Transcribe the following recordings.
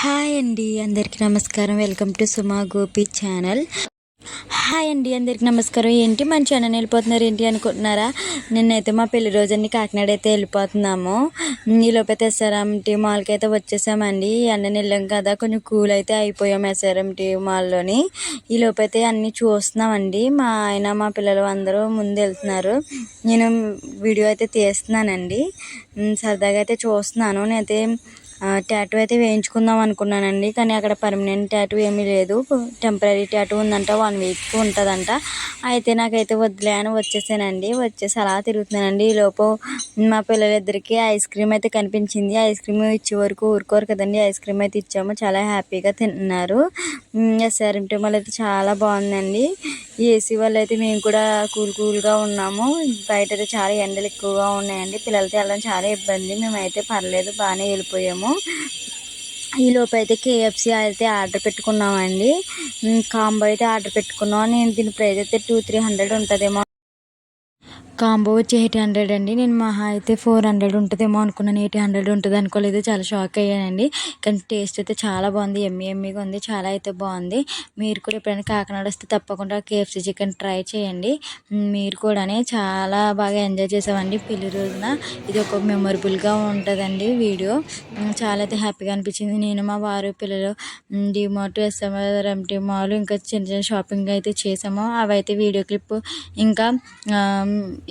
Hi అండి అందరికీ నమస్కారం. Welcome to Suma Gopi channel. Hi అండి అందరికీ నమస్కారం. ఏంటి మన ఛానల్ వెళ్ళిపోతున్నారు ఏంటి అనుకుంటున్నారా? నిన్నైతే మా పెళ్ళి రోజన్ని కాకినాడ అయితే వెళ్ళిపోతున్నాము. ఈలోపైతే ఎస్ఆర్ఎంటీ మాల్కి అయితే వచ్చేసామండి. అన్నీ వెళ్ళాం కదా కొంచెం కూల్ అయితే అయిపోయాం ఎస్ఆర్ఎంటీ మాల్లోని. ఈలోపైతే అన్నీ చూస్తున్నామండి. మా ఆయన మా పిల్లలు అందరూ ముందు వెళ్తున్నారు. నేను వీడియో అయితే తీస్తున్నానండి. సరదాగా అయితే చూస్తున్నాను. నేనైతే ట్యాటూ అయితే వేయించుకుందాం అనుకున్నానండి కానీ అక్కడ పర్మనెంట్ ట్యాటూ ఏమీ లేదు. టెంపరీ ట్యాటూ ఉందంట వన్ వీక్ ఉంటుందంట. అయితే నాకైతే వద్దులే అని వచ్చేసానండి. వచ్చేసి అలా తిరుగుతున్నానండి. ఈ లోపు మా పిల్లలిద్దరికీ ఐస్ క్రీమ్ అయితే కనిపించింది. ఐస్ క్రీమ్ ఇచ్చే వరకు ఊరుకోరు కదండి. ఐస్ క్రీమ్ అయితే ఇచ్చాము. చాలా హ్యాపీగా తింటున్నారు ఎస్ఆర్ఎం టీమ్ అయితే చాలా బాగుందండి. ఏసీ వల్ల అయితే మేము కూడా కూల్ కూల్గా ఉన్నాము. బయట అయితే చాలా ఎండలు ఎక్కువగా ఉన్నాయండి. పిల్లలతో వెళ్ళడం చాలా ఇబ్బంది. మేమైతే పర్లేదు బాగానే వెళ్ళిపోయాము. ఈ లోపు అయితే కేఎఫ్సి అయితే ఆర్డర్ పెట్టుకున్నామండి. కాంబో అయితే ఆర్డర్ పెట్టుకున్నాం. నేను దీని ప్రైస్ అయితే టూ త్రీ హండ్రెడ్ ఉంటుందేమో కాంబో వచ్చి ఎయిట్ హండ్రెడ్ అండి. నేను మహా అయితే ఫోర్ హండ్రెడ్ ఉంటుందేమో అనుకున్నాను. ఎయిట్ హండ్రెడ్ ఉంటుంది అనుకోలేదు. చాలా షాక్ అయ్యానండి. కానీ టేస్ట్ అయితే చాలా బాగుంది. ఎమ్మి ఎమ్మిగా ఉంది. చాలా అయితే బాగుంది. మీరు కూడా ఎప్పుడైనా కాకినాడ వస్తే తప్పకుండా కేఎఫ్సీ చికెన్ ట్రై చేయండి. మీరు కూడా చాలా బాగా ఎంజాయ్ చేసామండి పెళ్ళి రోజున. ఇది ఒక మెమొరబుల్గా ఉంటుందండి వీడియో. చాలా అయితే హ్యాపీగా అనిపించింది. నేను మా వారు పిల్లలు డిమార్ట్ ఎస్ఎంఆర్ ఎంటీ మాల్ ఇంకా చిన్న చిన్న షాపింగ్ అయితే చేసాము. అవైతే వీడియో క్లిప్ ఇంకా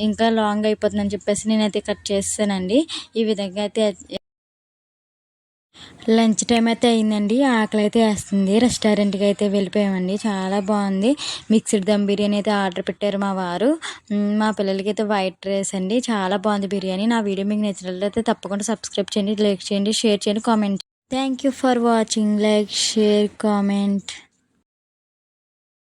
ఇంకా లాంగ్ అయిపోతుందని చెప్పేసి నేనైతే కట్ చేస్తానండి. ఈ విధంగా అయితే లంచ్ టైం అయితే అయిందండి. ఆకలి అయితే వేస్తుంది రెస్టారెంట్కి అయితే వెళ్ళిపోయామండి. చాలా బాగుంది. మిక్స్డ్ దమ్ బిర్యానీ అయితే ఆర్డర్ పెట్టారు మా వారు. మా పిల్లలకి అయితే వైట్ రైస్ అండి. చాలా బాగుంది బిర్యానీ. నా వీడియో మీకు నచ్చినట్లయితే తప్పకుండా సబ్స్క్రైబ్ చేయండి లైక్ చేయండి షేర్ చేయండి comment thank you for watching like share comment